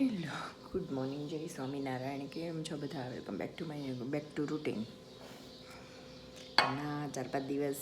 Hello good morning જય સ્વામિનારાયણ કેમ છો બધા? Welcome back to my back to routine ના ચાર પાંચ દિવસ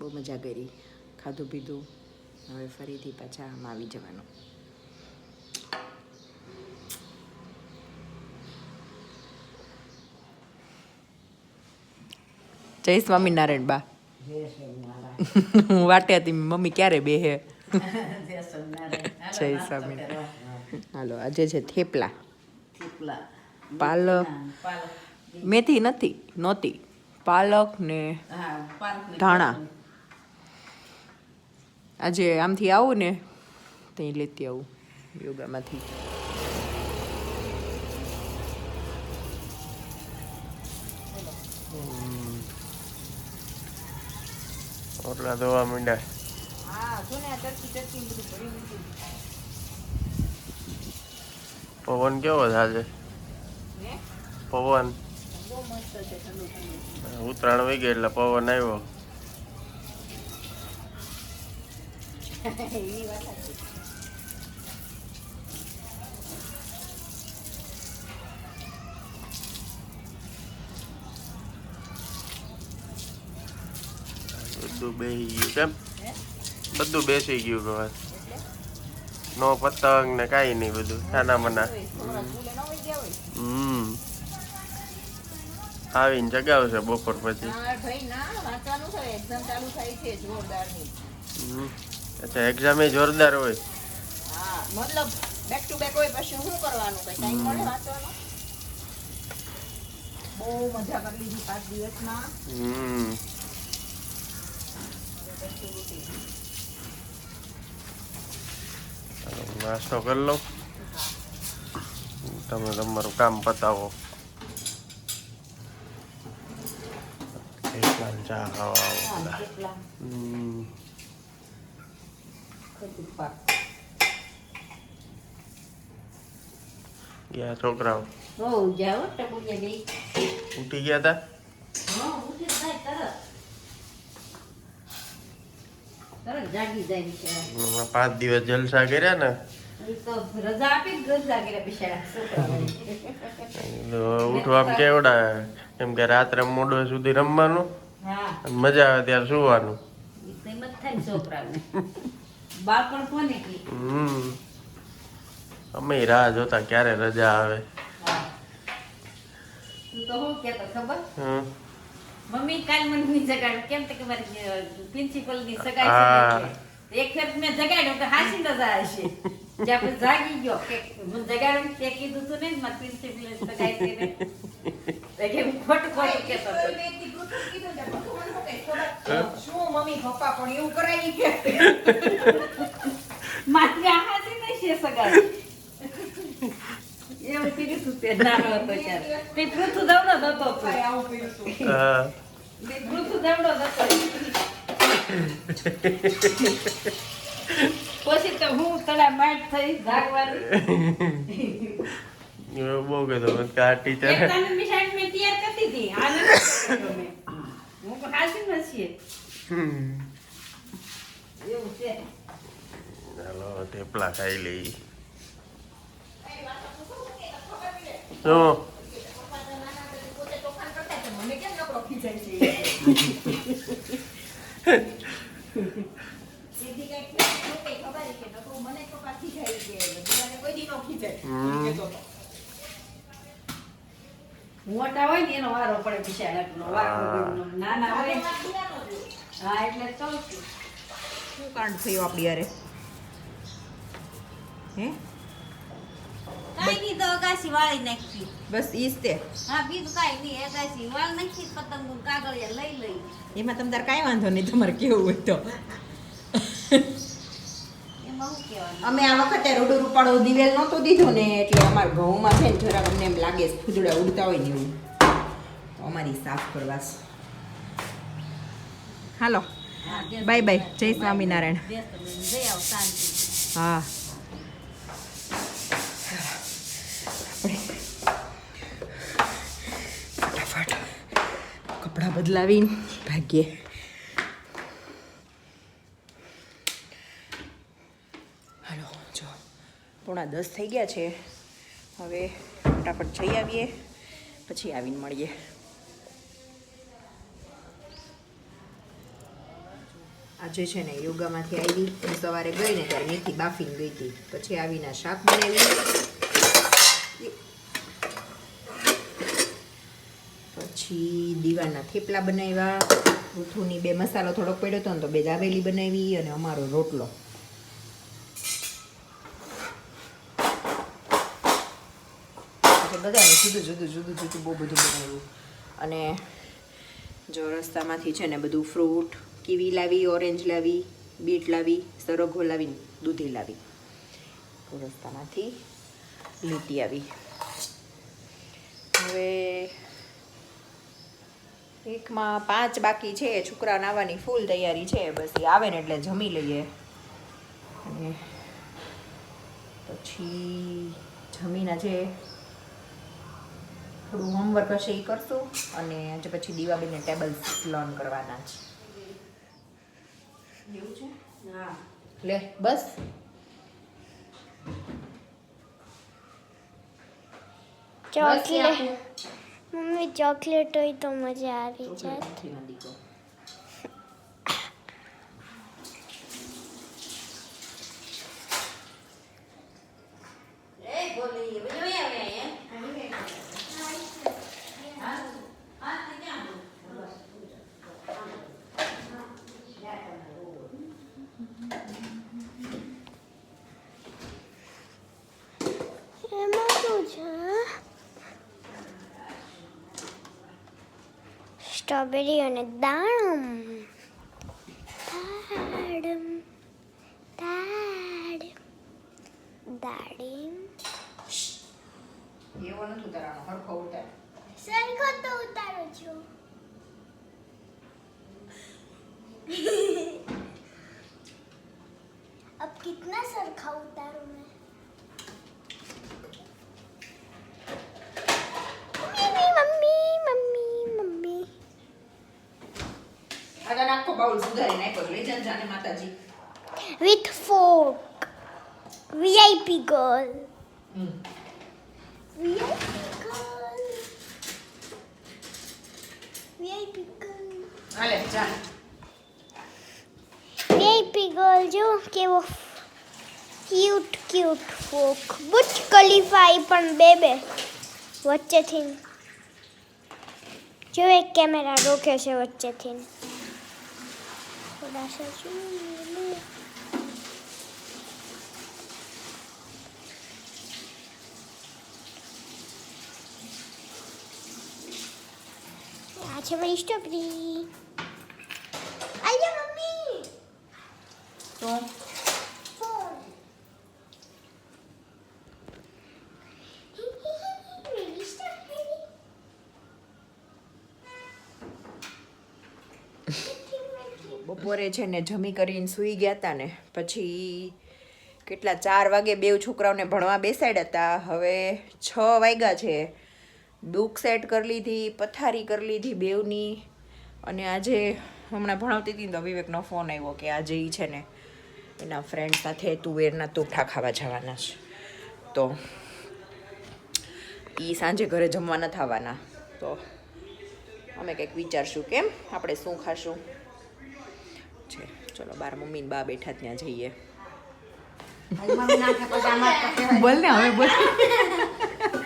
બહુ મજા કરી. ખાધું પીધું. હવે ફરીથી પાછા આમ આવી જવાનું. જય સ્વામિનારાયણ બા. હું વાટે હતી મમ્મી ક્યારે બે હે જય સ્વામિનારાયણ હાલો આજે છે થેપલા. પાલક. મેથી નથી નહોતી. પાલક ને ધાણા. આજે આમથી આવું ને ત્યાં લેતી આવું યોગામાંથી. ઓટલા ધોવા માંડ્યા. પવન કેવો થાય પવન? ઉત્તરાયણ વહી ગઈ એટલે પવન આવ્યો. બધું બેસી ગયું કેમ? બધું બેસી ગયું હવે નો પતંગ ને કાંઈ નહીં બધું નાના મના હમ આવીને જગાવશે બપોર પછી હમ. અચ્છા એક્ઝામ એ જોરદાર હોય મતલબ બેક ટુ બેક હોય પછી શું કરવાનું કઈ ટાઈમ મળે વાંચવાનો બહુ મજા કરી લીધી પાંચ દિવસમાં હમ નાસ્તો કરી લો તમે તમારું કામ પતાવો એકલા ચા ખાવા આવો બધા. હમ ગયા છોકરાઓ બહુ જાઓ ટપુડિયા ગઈ ઉઠી ગયા તા હા ઉઠી જાય તરત તરત જાગી જાય બિચારા હમણાં પાંચ દિવસ જલસા કર્યા ને? ઉઠવા કેવડા? કેમ કે રાત્રે મોડો સુધી રમવાનું? મજા આવે ત્યારે સુવાનું. એમ અમે રાહ જોતા ક્યારે રજા આવે. તો હું કેતો ખબર. મમ્મી કાલ મને ની જગાડ. કેમ તો કે મારી પ્રિન્સિપલની સગાઈ છે એક ફેર મેં જગાડ્યો તો હાસી ન જાય છે જ્યાં જાગી ગયો. કે હું જગાડ્યો તે કીધું તું ને મારી પ્રિન્સિપલ સગાઈ છે ને. કે હું ખોટું ખોટું કહેતો શું મમ્મી પપ્પા પણ એવું કરાવી કે? મારી આ હાસી નહીં છે સગાઈ. એવું કીધું તું તે નાનો હતો ત્યારે. તે પૃથુ દવડો હતો. આવું કર્યું હતું હા. તે પૃથુ દવડો હતો. પછી તો હું તડા માટ થઈ જાગવાની બહુ કીધું મને કે આ ટીચર તને મિસાઈલ મેં તૈયાર કરતી હતી આ નથી કર્યો મેં. હું હાસી નથી એવું છે. ચાલો થેપલા ખાઈ લઈ શું મને કેમ નકરો ખીજાય છે સીધી કાંઈક પોતે ખબર છે કે નકરું મને પપ્પા ખીજાય કે બીજાને કોઈ દી નો ખીજાય હમ. કહેતો મોટા હોય ને એનો વારો પડે વારો નાના હોય. હા એટલે કહું શું કાંડ થયું આપણી યારે હે? કાંઈ તો અગાસી વાળી નાખી. બસ ઈજ તે. હા બીજું કાંઈ નહીં અગાસી વાળ નાખી પતંગ કાગળિયા લઈ લઈ. એમાં તમ તાર કાંઈ વાંધો નહીં તમારે કેવું હોય તો. એમાં અમે આ વખતે રોડુ રૂપાળો દિવેલ નહોતો દીધો ને એટલે અમારા ઘઉંમાં છે ને જરાક અમને એમ લાગે ફૂદડા ઉડતા હોય ને એવું. તો અમારી સાફ કરવા હાલો. Bye bye. જય સ્વામિનારાયણ. હા. કપડાં બદલાવીને ભાગીએ. હાલો, જો, પોણા દસ થઈ ગયા છે. હવે ફટાફટ જઈ આવીએ, પછી આવીને મળીએ. આજે છે ને યોગામાંથી આવી, હું સવારે ગઈ ને ત્યારે મેથી બાફીને ગઈ હતી. પછી આવીને શાક બનાવી. પછી દીવાના થેપલા બનાવ્યા, ઋતુની બે મસાલો થોડોક પડ્યો હતો ને તો બે દાબેલી બનાવી અને અમારો રોટલો. બધાને જુદું જુદું જુદું જુદું બહુ બધું બનાવ્યું. અને જો રસ્તામાંથી છે ને બધું ફ્રૂટ, કીવી લાવી, ઓરેન્જ લાવી, બીટ લાવી સરોઘો લાવી દૂધી લાવી. રસ્તામાંથી લીટી આવી. હવે એકમાં પાંચ બાકી છે છોકરા નાવાની ફૂલ તૈયારી છે બસ એ આવે ને એટલે જમી લઈએ. અને પછી જમીને જે થોડું હોમવર્ક હશે એ કરશું અને આજે પછી દીવાબેનને ટેબલ્સ લર્ન કરવાના છે. એવું છે? હા. લે બસ. ચોકલેટ મમ્મી ચોકલેટ હોય તો મજા આવી જાય નથી ના દીકરો એ બોલી બધું આવે અહીંયા એમાં શું છે સ્ટ્રોબેરી અને દાડમ દાડમ દાડ દાડીમ એવો નથી ઉતારવાનો હરખો ઉતાર સરખો તો ઉતારું છું अब कितना सरखा उतारूं બાઉલ સુધારી નાખ્યો છે. લઈ જાને જાને માતાજી with fork VIP girl VIP girl VIP girl હાલે જા VIP girl જો કેવો ક્યુટ ક્યુટ ફોક બુચ કલીફાઈ પણ બેબે વચ્ચેથી જો એક કેમેરા રોકે છે વચ્ચેથી થોડા સા zoom લે. આ છે મારી સ્ટ્રોબેરી આયો મમ્મી તો ફોન મેરી સ્ટ્રોબેરી બપોરે છે ને જમી કરીને સૂઈ ગયા હતા ને પછી કેટલા ચાર વાગે બેવ છોકરાઓને ભણવા બેસાડ્યા હતા હવે છ વાગ્યા છે. બુક સેટ કરી લીધી, પથારી કરી લીધી બેવની અને આજે હમણાં ભણાવતી હતી તો વિવેકનો ફોન આવ્યો કે આજે એ છે ને એના ફ્રેન્ડ સાથે તુવેરના તોઠા ખાવા જવાના છે. તો એ સાંજે ઘરે જમવા ન થવાના. તો અમે કંઈક વિચારશું કેમ આપણે શું ખાશું? છે. ચલો બાર મમ્મી બા બેઠા ત્યાં જઈએ. બોલ ને હવે બોલ.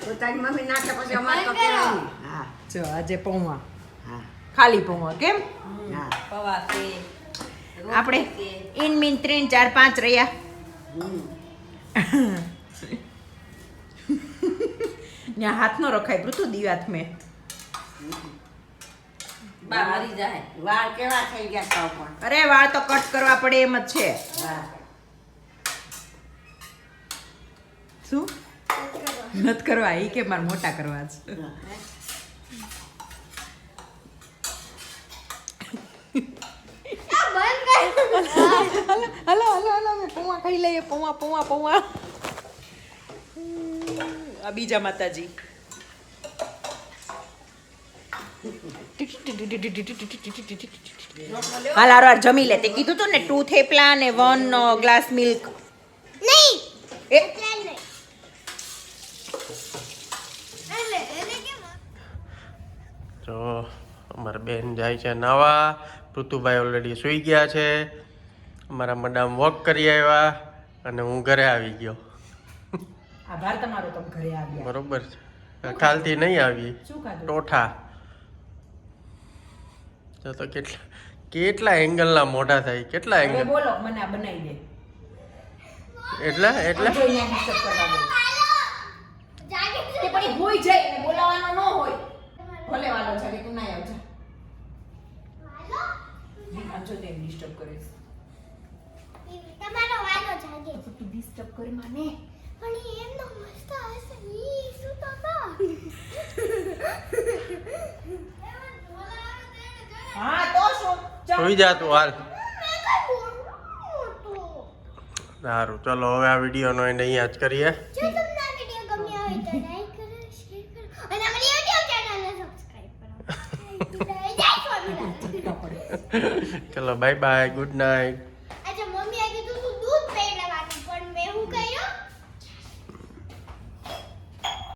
તો મમ્મી નાખે પછી અમારે તો કહેવાય હા. જો આજે પૌવા. હા. ખાલી પૌવા કેમ? હા. પવા છે આપણે ઇન મીન ત્રણ ચાર પાંચ રહ્યા. ત્યાં હાથ નો રખાય પૃથુ દિવાત મેં. બા મરી જાય વાળ કેવા થઈ ગયા તો પણ. અરે વાળ તો કટ કરવા પડે એમ જ છે. શું? નત કરવા. એ કે મારે મોટા કરવા છે. હલો હલો હલો અમે પૌવા ખાઈ લઈએ. પૌવા પૌવા પૌવા. આ બીજા માતાજી. હાલ હારો જમી લે. તે કીધું તું ને ટુ થેપલા ને વન ગ્લાસ મિલ્ક નહીં. એ? તો અમારા બેન જાય છે નાવા. પૃથુભાઈ ઓલરેડી સૂઈ ગયા છે. અમારા મડામ વોક કરી આવ્યા અને હું ઘરે આવી ગયો. આભાર તમારો તમે ઘરે આવ્યા. બરોબર છે. કાલથી નહીં આવી. શું ટોઠા. જો તો કેટલા કેટલા એંગલના મોઢા થાય? કેટલા એંગલ? બોલો મને આ બનાવી દે. એટલા? એટલા? જો અહીંયા disturb કરવા દે. તે પણ ભૂઈ જાય ને બોલાવાનો ન હોય. ભલે વાલો છે તું ના આવજા. આમ જો તે ડિસ્ટર્બ કરે તમારો વાલો જાગે તું ડિસ્ટર્બ કરી માને. પણ ઈ એમનો મસ્ત હશે ઈ શું તો હા તો શું. સુઈ જા તું હાલ. સારું ચલો હવે આ વિડીયોનો એને અહીંયા જ કરીએ. જો તમને આ વિડિયો ગમ્યો હોય તો લાઈક કરો શેર કરો અને અમારી YouTube ચેનલને સબસ્ક્રાઇબ કરો. ચલો બાય બાય ગુડ નાઇટ